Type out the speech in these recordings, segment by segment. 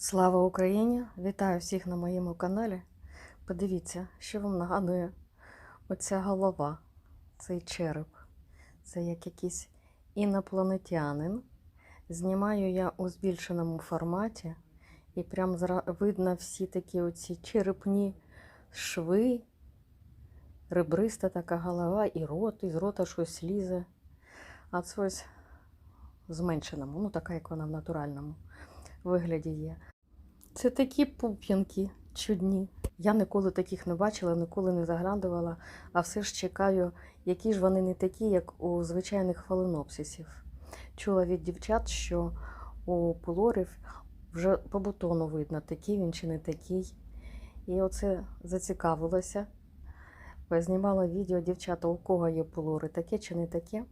Слава Україні! Вітаю всіх на моєму каналі. Подивіться, що вам нагадує оця голова, цей череп. Це як якийсь інопланетянин. Знімаю я у збільшеному форматі, і прям видно всі такі оці черепні шви, ребриста така голова, і рот, і з рота щось лізе. А це ось в зменшеному, ну така, як вона в натуральному вигляді є. Це такі пуп'янки чудні. Я ніколи таких не бачила, ніколи не заглядувала, а все ж чекаю, які ж вони не такі, як у звичайних фаленопсисів. Чула від дівчат, що у пилорів вже по бутону видно, такий він чи не такий. І оце зацікавилася. Знімала відео дівчата, у кого є пилори, таке чи не таке.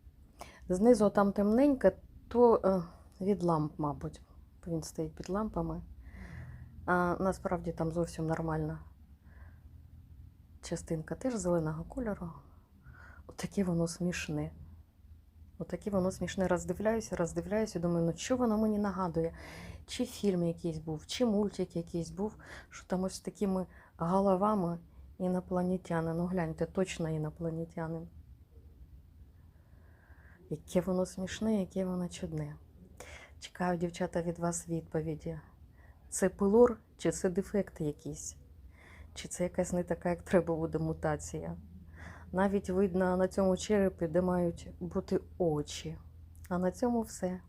Знизу там темненьке, то е, від ламп, мабуть. Він стоїть під лампами. А насправді там зовсім нормальна частинка теж зеленого кольору. Отаке воно смішне. Отаке воно смішне. Роздивляюся, роздивляюся, думаю, ну що воно мені нагадує? Чи фільм якийсь був, чи мультик якийсь був, що там ось такими головами інопланетянин. Ну гляньте, точно інопланетянин. Яке воно смішне, яке воно чудне. Чекаю, дівчата, від вас відповіді. Це пилор, чи це дефект якийсь? Чи це якась не така, як треба буде мутація? Навіть видно на цьому черепі, де мають бути очі. А на цьому все.